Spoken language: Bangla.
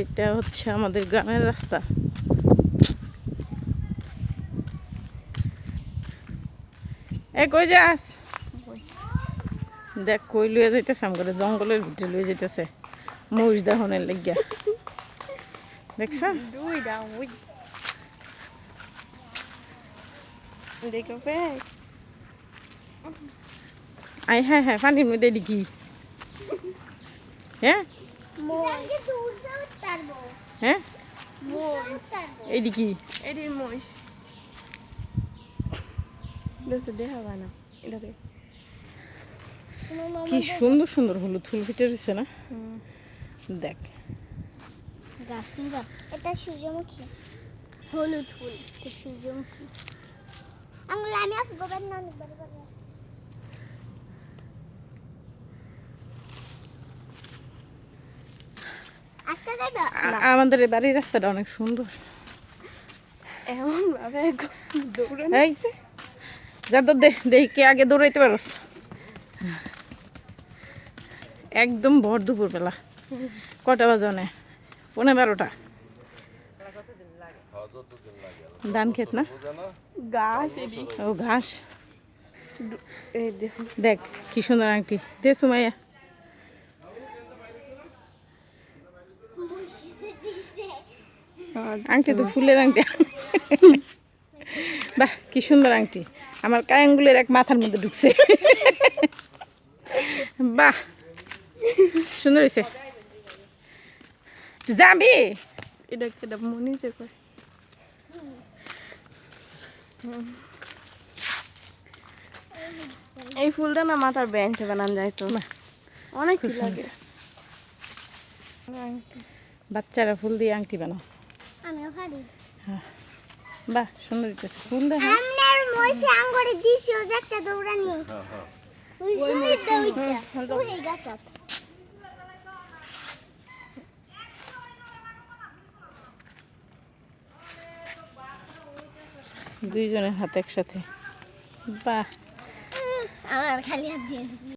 এটা হচ্ছে আমাদের গ্রামের রাস্তা। এ কই যাস? দেখ কই লুয়ে যাইতেছে আমগরে জঙ্গলের ভিতরে লুয়ে যাইতেছে। মহিষ দহনের লেগিয়া। দেখছ? দেখো আই হ্যাঁ হ্যাঁ পানির মধ্যে কি হ্যাঁ? হ্যাঁ? এটি কি এটি মহিষ। দেখা যায় না। এটা দেখ কি সুন্দর সুন্দর হলুদ ফুল ফিটে রয়েছে না? দেখ। এটা সূর্যমুখী। হলুদ ফুল। এটা সূর্যমুখী। আমি আপনি গোবার না আমাদের এই বাড়ির রাস্তাটা অনেক সুন্দর। এমন ভাবে দৌড়ানো যা তো দে দেখি কে আগে দৌড়াইতে পারস। একদম ভর দুপুর বেলা কটা বাজে অনে পনেরো বারোটা। ধান ক্ষেত না? এটি ও ঘাস। দেখ কি সুন্দর আংটি। দে সুমাইয়া। আংটি তো ফুলের আংটি। বাহ কি সুন্দর আংটি। আমার কায়াঙ্গুলের এক মাথার মধ্যে ঢুকছে। বাহ সুন্দর হয়েছে যাবি এটা এটা মনে যে এই ফুলটা না মাথার বেঞ্চে বানান যায় তো। অনেক লাগে। বাচ্চারা ফুল দিয়ে আংটি বানাও। আমিও পারি। বাহ সুন্দর হইতেছে। ফুল দেখা আঙ্গুরে দিছি ও একটা ওই গাছটা। দুইজনের হাত একসাথে। বাহ। আমার খালি হাত দিয়েছি